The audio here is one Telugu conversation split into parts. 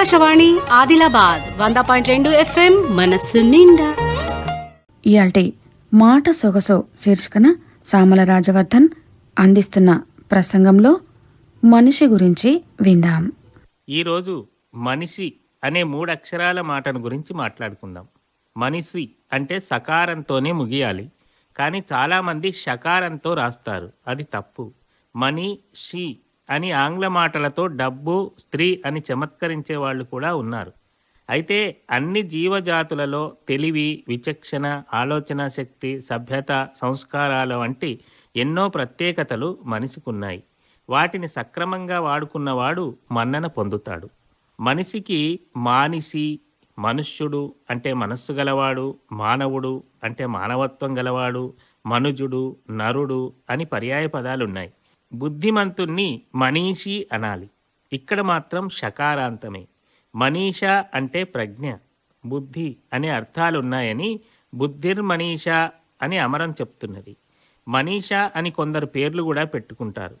ఆకాశవాణి ఆదిలాబాద్ వంద పాయింట్ రెండు ఎఫ్ఎం మనస్సు నిండా. ఇయాల్టి మాట సొగసో శీర్షికన సామల రాజవర్ధన్ అందిస్తున్న ప్రసంగంలో మనిషి గురించి విందాం. ఈరోజు మనిషి అనే మూడు అక్షరాల మాటను గురించి మాట్లాడుకుందాం. మనిషి అంటే సకారంతోనే ముగియాలి. కానీ చాలామంది షకారంతో రాస్తారు. అది తప్పు. మనీ షీ అని ఆంగ్ల మాటలతో డబ్బు స్త్రీ అని చమత్కరించే వాళ్ళు కూడా ఉన్నారు. అయితే అన్ని జీవజాతులలో తెలివి విచక్షణ ఆలోచన శక్తి సభ్యత సంస్కారాల వంటి ఎన్నో ప్రత్యేకతలు మనిషికున్నాయి. వాటిని సక్రమంగా వాడుకున్నవాడు మన్నన పొందుతాడు. మనిషికి మానిసి మనుష్యుడు అంటే మనస్సు గలవాడు మానవుడు అంటే మానవత్వం గలవాడు మనుజుడు నరుడు అని పర్యాయ పదాలున్నాయి. బుద్ధిమంతుణ్ణి మనీషి అనాలి. ఇక్కడ మాత్రం షకారాంతమే. మనీష అంటే ప్రజ్ఞ బుద్ధి అనే అర్థాలున్నాయని బుద్ధిర్మనీష అని అమరం చెప్తున్నది. మనీష అని కొందరు పేర్లు కూడా పెట్టుకుంటారు.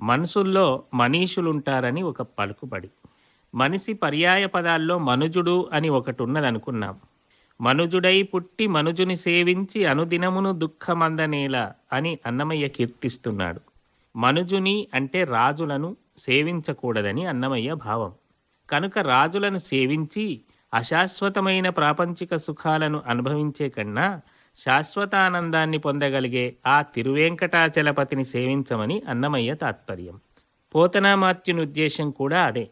మనసుల్లో మనీషులుంటారని ఒక పలుకుబడి. మనిషి పర్యాయ పదాల్లో మనుజుడు అని ఒకటి ఉన్నదనుకున్నాం మనుజుడై పుట్టి మనుజుని సేవించి అనుదినమును దుఃఖమందనేలా అని అన్నమయ్య కీర్తిస్తున్నాడు. మనుజుని అంటే రాజులను సేవించకూడదని అన్నమయ్య భావం. కనుక రాజులను సేవించి అశాశ్వతమైన ప్రాపంచిక సుఖాలను అనుభవించే కన్నా శాశ్వతానందాన్ని పొందగలిగే ఆ తిరువేంకటాచలపతిని సేవించమని అన్నమయ్య తాత్పర్యం. పోతనామాత్యుని ఉద్దేశం కూడా అదే.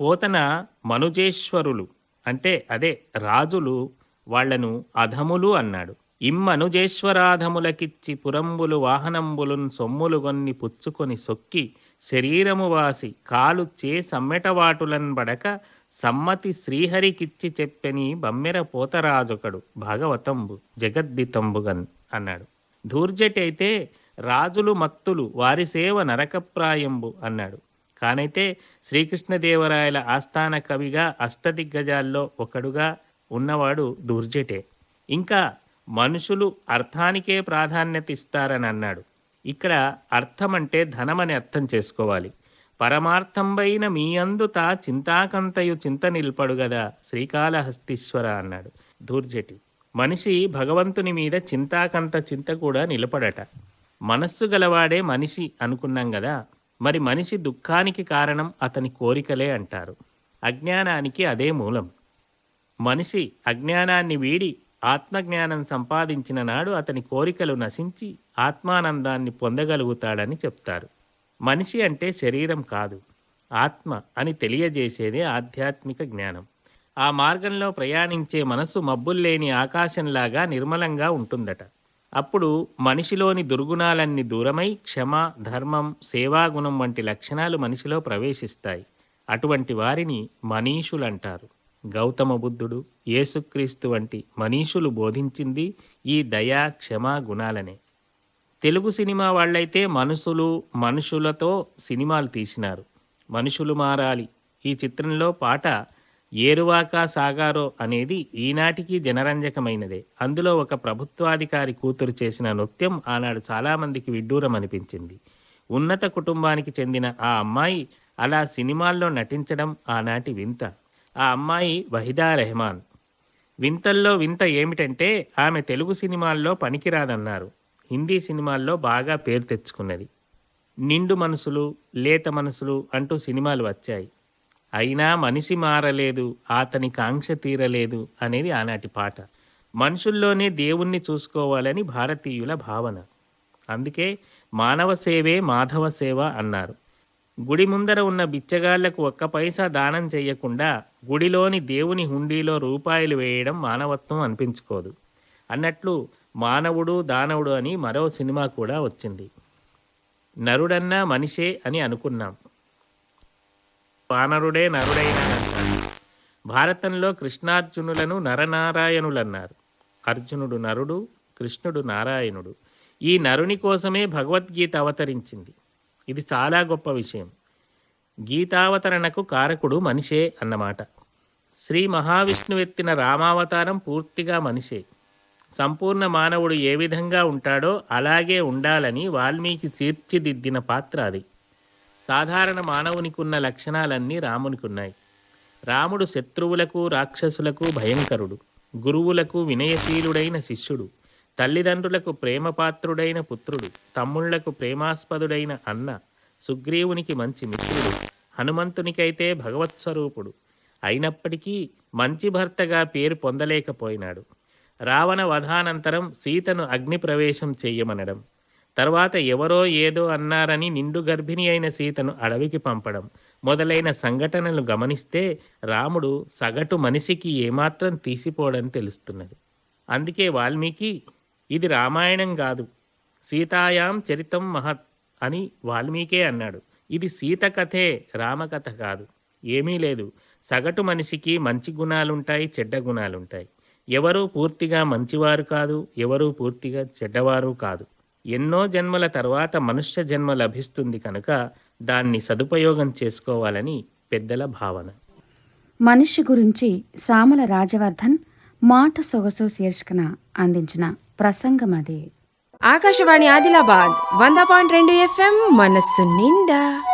పోతన మనుజేశ్వరులు అంటే అదే రాజులు వాళ్ళను అధములు అన్నాడు. ఇమ్మనుజేశ్వరాధములకిచ్చి పురంబులు వాహనంబులున్ సొమ్ములు గొన్ని పుచ్చుకొని సొక్కి శరీరము వాసి కాలు చే సమ్మెటవాటులన్ బడక సమ్మతి శ్రీహరికిచ్చి చెప్పని బమ్మెర పోతరాజొకడు భాగవతంబు జగద్దితంబుగన్ అన్నాడు. ధూర్జటి అయితే రాజులు మత్తులు వారి సేవ నరకప్రాయంబు అన్నాడు. కానైతే శ్రీకృష్ణదేవరాయల ఆస్థాన కవిగా అష్టదిగ్గజాల్లో ఒకడుగా ఉన్నవాడు ధూర్జటే. ఇంకా మనుషులు అర్థానికే ప్రాధాన్యత ఇస్తారని అన్నాడు. ఇక్కడ అర్థం అంటే ధనమని అర్థం చేసుకోవాలి. పరమార్థంబైన మీ అందుత చింతాకంతయు చింత నిల్పడు గదా శ్రీకాళహస్తీశ్వర అన్నాడు దూర్జటి మనిషి భగవంతుని మీద చింతాకంత చింత కూడా నిలపడట. మనస్సు గలవాడే మనిషి అనుకున్నాం కదా మరి మనిషి దుఃఖానికి కారణం అతని కోరికలే అంటారు. అజ్ఞానానికి అదే మూలం. మనిషి అజ్ఞానాన్ని వీడి ఆత్మజ్ఞానం సంపాదించిన నాడు అతని కోరికలు నశించి ఆత్మానందాన్ని పొందగలుగుతాడని చెప్తారు. మనిషి అంటే శరీరం కాదు ఆత్మ అని తెలియజేసేదే ఆధ్యాత్మిక జ్ఞానం. ఆ మార్గంలో ప్రయాణించే మనసు మబ్బుల్లేని ఆకాశంలాగా నిర్మలంగా ఉంటుందట. అప్పుడు మనిషిలోని దుర్గుణాలన్నీ దూరమై క్షమ ధర్మం సేవాగుణం వంటి లక్షణాలు మనిషిలో ప్రవేశిస్తాయి. అటువంటి వారిని మనీషులంటారు. గౌతమ బుద్ధుడు యేసుక్రీస్తు వంటి మనీషులు బోధించింది ఈ దయా క్షమా గుణాలనే. తెలుగు సినిమా వాళ్ళైతే మనుషులు మనుషులతో సినిమాలు తీసినారు. మనుషులు మారాలి. ఈ చిత్రంలో పాట ఏరువాకా సాగారో అనేది ఈనాటికి జనరంజకమైనదే. అందులో ఒక ప్రభుత్వాధికారి కూతురు చేసిన నృత్యం ఆనాడు చాలామందికి విడ్డూరం అనిపించింది. ఉన్నత కుటుంబానికి చెందిన ఆ అమ్మాయి అలా సినిమాల్లో నటించడం ఆనాటి వింత. ఆ అమ్మాయి వహిదా రెహమాన్. వింతల్లో వింత ఏమిటంటే ఆమె తెలుగు సినిమాల్లో పనికిరాదన్నారు. హిందీ సినిమాల్లో బాగా పేరు తెచ్చుకున్నది. నిండు మనసులు లేత మనసులు అంటూ సినిమాలు వచ్చాయి. అయినా మనిషి మారలేదు అతని కాంక్ష తీరలేదు అనేది ఆనాటి పాట. మనుషుల్లోనే దేవుణ్ణి చూసుకోవాలని భారతీయుల భావన. అందుకే మానవ సేవే మాధవ సేవ అన్నారు. గుడి ముందర ఉన్న బిచ్చగాళ్ళకు ఒక్క పైసా దానం చేయకుండా గుడిలోని దేవుని హుండీలో రూపాయలు వేయడం మానవత్వం అనిపించుకోదు. అన్నట్లు మానవుడు దానవుడు అని మరో సినిమా కూడా వచ్చింది. నరుడన్నా మనిషే అని అనుకున్నాం. వానరుడే నరుడైనా. భారతంలో కృష్ణార్జునులను నరనారాయణులన్నారు. అర్జునుడు నరుడు కృష్ణుడు నారాయణుడు. ఈ నరుని కోసమే భగవద్గీత అవతరించింది. ఇది చాలా గొప్ప విషయం. గీతావతరణకు కారకుడు మనిషే అన్నమాట. శ్రీ మహావిష్ణువెత్తిన రామావతారం పూర్తిగా మనిషే. సంపూర్ణ మానవుడు ఏ విధంగా ఉంటాడో అలాగే ఉండాలని వాల్మీకి తీర్చిదిద్దిన పాత్ర అది. సాధారణ మానవునికి ఉన్న లక్షణాలన్నీ రామునికి ఉన్నాయి రాముడు శత్రువులకు రాక్షసులకు భయంకరుడు. గురువులకు వినయశీలుడైన శిష్యుడు. తల్లిదండ్రులకు ప్రేమపాత్రుడైన పుత్రుడు తమ్ముళ్ళకు ప్రేమాస్పదుడైన అన్న సుగ్రీవునికి మంచి మిత్రుడు హనుమంతునికైతే భగవత్ స్వరూపుడు. అయినప్పటికీ మంచి భర్తగా పేరు పొందలేకపోయినాడు. రావణ వధానంతరం సీతను అగ్ని ప్రవేశం చెయ్యమనడం తర్వాత ఎవరో ఏదో అన్నారని నిండు గర్భిణి అయిన సీతను అడవికి పంపడం మొదలైన సంఘటనలు గమనిస్తే రాముడు సగటు మనిషికి ఏమాత్రం తీసిపోడని తెలుస్తున్నది. అందుకే వాల్మీకి ఇది రామాయణం కాదు. సీతాయాం చరితం మహత్ అని వాల్మీకే అన్నాడు. ఇది సీత కథే రామకథ కాదు. ఏమీ లేదు. సగటు మనిషికి మంచి గుణాలుంటాయి చెడ్డ గుణాలుంటాయి. ఎవరూ పూర్తిగా మంచివారు కాదు ఎవరూ పూర్తిగా చెడ్డవారు కాదు. ఎన్నో జన్మల తర్వాత మనుష్య జన్మ లభిస్తుంది కనుక దాన్ని సదుపయోగం చేసుకోవాలని పెద్దల భావన. మనిషి గురించి సామల రాజవర్ధన్ మాట సొగసు శీర్షికన అందించిన ప్రసంగం అది. ఆకాశవాణి ఆదిలాబాద్ వంద పాయింట్ రెండు ఎఫ్ఎం మనస్సు నిండా.